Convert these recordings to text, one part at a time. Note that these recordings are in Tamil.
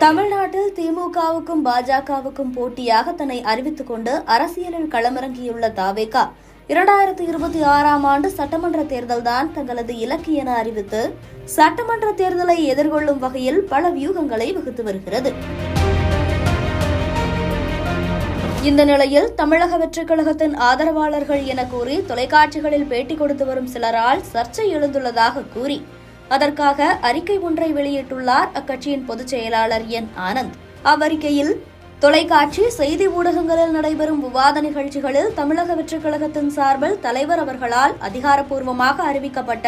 தமிழ்நாட்டில் திமுகவுக்கும் பாஜகவுக்கும் போட்டியாக தன்னை அறிவித்துக் கொண்டு அரசியலில் களமிறங்கியுள்ள தாவேகா இரண்டாயிரத்தி இருபத்தி ஆறாம் ஆண்டு சட்டமன்ற தேர்தல்தான் தங்களது இலக்கு என அறிவித்து சட்டமன்ற தேர்தலை எதிர்கொள்ளும் வகையில் பல வியூகங்களை வகுத்து வருகிறது. இந்த நிலையில் தமிழக வெற்றிக் கழகத்தின் ஆதரவாளர்கள் என கூறி தொலைக்காட்சிகளில் பேட்டி கொடுத்து வரும் சிலரால் சர்ச்சை எழுந்துள்ளதாக கூறி அதற்காக அறிக்கை ஒன்றை வெளியிட்டுள்ளார் அக்கட்சியின் பொதுச் செயலாளர் என். ஆனந்த். அவ்வறிக்கையில் தொலைக்காட்சி செய்தி ஊடகங்களில் நடைபெறும் விவாத நிகழ்ச்சிகளில் தமிழக வெற்றிக் கழகத்தின் சார்பில் தலைவர் அவர்களால் அதிகாரப்பூர்வமாக அறிவிக்கப்பட்ட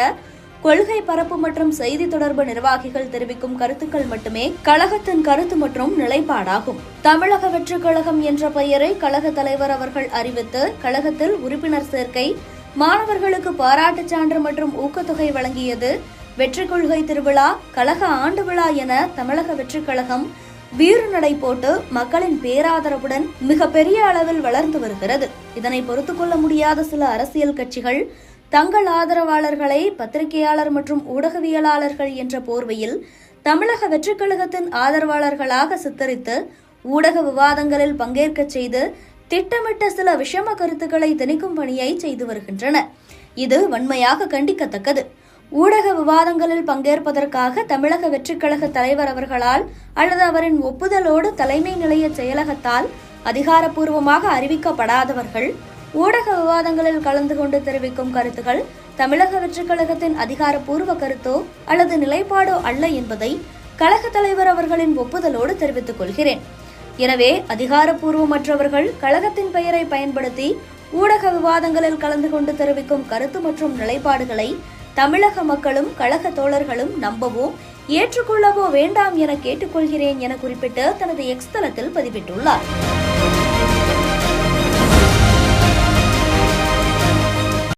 கொள்கை பரப்பு மற்றும் செய்தி தொடர்பு நிர்வாகிகள் தெரிவிக்கும் கருத்துக்கள் மட்டுமே கழகத்தின் கருத்து மற்றும் நிலைப்பாடாகும். தமிழக வெற்றிக் கழகம் என்ற பெயரை கழக தலைவர் அவர்கள் அறிவித்து கழகத்தில் உறுப்பினர் சேர்க்கை மாணவர்களுக்கு பாராட்டுச் சான்று மற்றும் ஊக்கத்தொகை வழங்கியது வெற்றி கொள்கை திருவிழா கழக ஆண்டு விழா என தமிழக வெற்றிக் கழகம் வீறு நடை போட்டு மக்களின் பேராதரவுடன் மிக பெரிய அளவில் வளர்ந்து வருகிறது. இதனை பொறுத்து கொள்ள முடியாத சில அரசியல் கட்சிகள் தங்கள் ஆதரவாளர்களை பத்திரிகையாளர் மற்றும் ஊடகவியலாளர்கள் என்ற போர்வையில் தமிழக வெற்றிக் கழகத்தின் ஆதரவாளர்களாக சித்தரித்து ஊடக விவாதங்களில் பங்கேற்கச் செய்து திட்டமிட்ட சில விஷம கருத்துக்களை திணிக்கும் பணியை செய்து வருகின்றனர் இது வன்மையாக கண்டிக்கத்தக்கது. ஊடக விவாதங்களில் பங்கேற்பதற்காக தமிழக வெற்றிக்கழக தலைவர் அவர்களால் அல்லது அவரின் ஒப்புதலோடு தலைமை நிலைய செயலகத்தால் அதிகாரப்பூர்வமாக அறிவிக்கப்படாதவர்கள் ஊடக விவாதங்களில் கலந்து கொண்டு தெரிவிக்கும் கருத்துகள் தமிழக வெற்றிக்கழகத்தின் அதிகாரப்பூர்வ கருத்தோ அல்லது நிலைப்பாடோ அல்ல என்பதை கழக தலைவர் அவர்களின் ஒப்புதலோடு தெரிவித்துக் கொள்கிறேன். எனவே அதிகாரப்பூர்வமற்றவர்கள் கழகத்தின் பெயரை பயன்படுத்தி ஊடக விவாதங்களில் கலந்து கொண்டு தெரிவிக்கும் கருத்து மற்றும் நிலைப்பாடுகளை தமிழக மக்களும் கழக தோழர்களும் நம்பவோ ஏற்றுக்கொள்ளவோ வேண்டாம் என கேட்டுக்கொள்கிறேன் என குறிப்பிட்டு தனது எக்ஸ் தளத்தில் பதிவிட்டுள்ளார்.